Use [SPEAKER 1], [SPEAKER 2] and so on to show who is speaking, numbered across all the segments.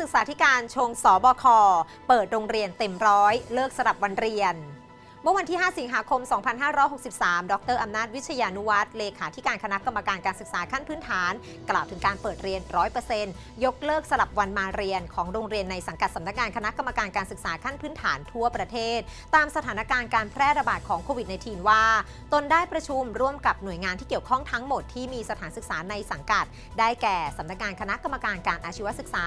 [SPEAKER 1] ศึกษาธิการชงสบคเปิดโรงเรียนเต็มร้อย เลิกสลับวันเรียน มื่อวันที่ 5 สิงหาคม 2563 ดรอำนาจวิชยานุวัฒน์เลขาธิการคณะกรรมการการศึกษาขั้นพื้นฐาน กล่าวถึงการเปิดเรียน 100%ยกเลิกสลับวันมาเรียนของโรงเรียนในสังกัดสำนักงานคณะกรรมการการศึกษาขั้นพื้นฐานทั่วประเทศ ตามสถานการณ์การแพร่ระบาดของโควิด -19 ว่า ตนได้ประชุมร่วมกับหน่วยงานที่เกี่ยวข้องทั้งหมดที่มีสถานศึกษาในสังกัด ได้แก่สำนักงานคณะกรรมการการอาชีวศึกษา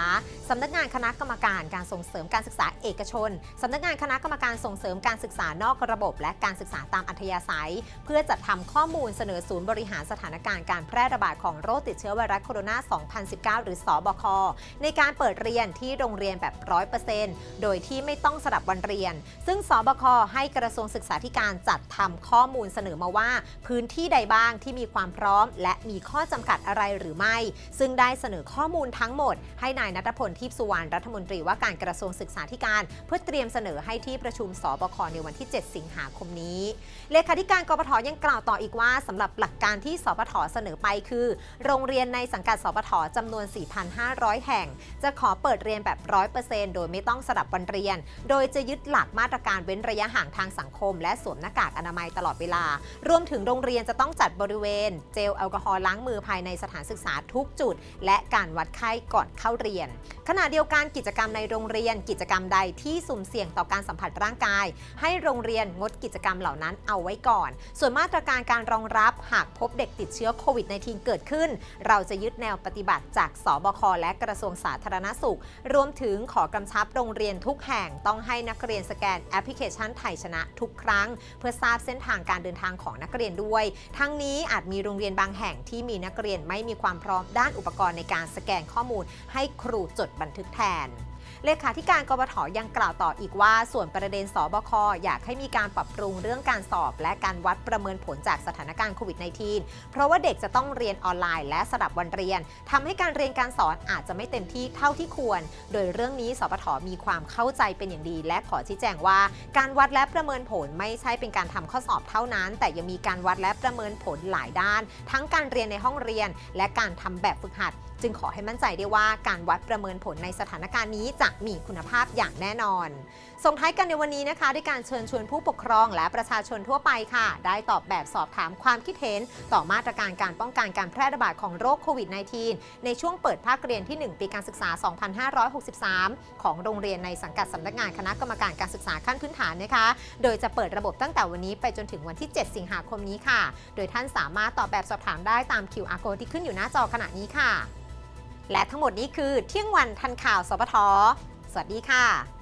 [SPEAKER 1] สำนักงานคณะกรรมการการส่งเสริมการศึกษาเอกชนสำนักงานคณะกรรมการส่งเสริมการศึกษานอกระบบและการศึกษาตามอัธยาศัย เพื่อจัดทำข้อมูลเสนอศูนย์บริหารสถานการณ์การแพร่ระบาดของโรคติดเชื้อไวรัสโคโรนา 2019 หรือสอบค ในการเปิดเรียนที่โรงเรียนแบบ 100%โดยที่ไม่ต้องสลับวันเรียน ซึ่งสบค ให้กระทรวงศึกษาธิการจัดทำข้อมูลเสนอมาว่า พื้นที่ใดบ้างที่มีความพร้อม และมีข้อจำกัดอะไรหรือไม่ ซึ่งได้เสนอข้อมูลทั้งหมด ให้นายนัทพลทิพย์สุวรรณรัฐมนตรีว่าการกระทรวงศึกษาธิการ เพื่อเตรียมเสนอให้ที่ประชุมสบคในวันที่ 7สิงหาคมนี้ เลขาธิการกปทยังกล่าวต่ออีกว่าสำหรับหลักการที่สปทเสนอไปคือ โรงเรียนในสังกัดสปทจำนวน 4,500 แห่ง จะขอเปิดเรียนแบบ 100%โดยไม่ต้องสลับวันเรียน โดยจะยึดหลักมาตรการเว้นระยะห่างทางสังคม และสวมหน้ากากอนามัยตลอดเวลา รวมถึงโรงเรียนจะต้องจัดบริเวณ เจลแอลกอฮอล์ล้างมือภายในสถานศึกษาทุกจุด และการวัดไข้ก่อนเข้าเรียน ขณะเดียวกันกิจกรรมในโรงเรียนกิจกรรมใดที่สุ่มเสี่ยงต่อการสัมผัสร่างกาย ให้โรงเรียนงดกิจกรรมเหล่านั้นเอาไว้ก่อน ส่วนมาตรการการรองรับหากพบเด็กติดเชื้อโควิด -19 เกิดขึ้น เราจะยึดแนวปฏิบัติจากสบคและกระทรวงสาธารณสุข รวมถึงขอกำชับโรงเรียนทุกแห่งต้องให้นักเรียนสแกนแอปพลิเคชันไทยชนะทุกครั้ง เพื่อทราบเส้นทางการเดินทางของนักเรียนด้วย ทั้งนี้อาจมีโรงเรียนบางแห่งที่มีนักเรียนไม่มีความพร้อมด้านอุปกรณ์ในการสแกนข้อมูล ให้ครูจดบันทึกแทน เลขาธิการกบถยังกล่าวต่ออีกว่า ส่วนประเด็นสบคอยากให้มีการปรับปรุงเรื่องการสอบ และการวัดประเมินผลจากสถานการณ์โควิด -19 เพราะว่าเด็กจะต้องเรียนออนไลน์ และสลับวันเรียนทำให้การเรียนการสอนอาจจะไม่เต็มที่เท่าที่ควร โดยเรื่องนี้สปทมีความเข้าใจเป็นอย่างดี และขอชี้แจงว่า การวัดและประเมินผลไม่ใช่เป็นการทำข้อสอบเท่านั้น แต่ยังมีการวัดและประเมินผลหลายด้าน ทั้งการเรียนในห้องเรียน และการทำแบบฝึกหัด จึงขอให้มั่นใจได้ว่าการวัดประเมินผลในสถานการณ์นี้จะมีคุณภาพอย่างแน่นอน ส่งท้ายกันในวันนี้นะคะ ด้วยการเชิญชวนผู้ปกครองและประชาชนทั่วไปค่ะ ได้ตอบแบบสอบถามความคิดเห็น ต่อมาตรการการป้องกันการแพร่ระบาดของโรคโควิด -19 ในช่วงเปิดภาคเรียนที่ 1 ปีการศึกษา 2563 ของโรงเรียนในสังกัดสำนักงานคณะกรรมการการศึกษาขั้นพื้นฐานนะคะ โดยจะเปิดระบบตั้งแต่วันนี้ไปจนถึงวันที่ 7 สิงหาคมนี้ค่ะ โดยท่านสามารถตอบแบบสอบถามได้ตาม QR code ที่ขึ้นอยู่หน้าจอขณะนี้ค่ะ และทั้งหมดนี้คือเที่ยงวันทันข่าวสปทสวัสดีค่ะ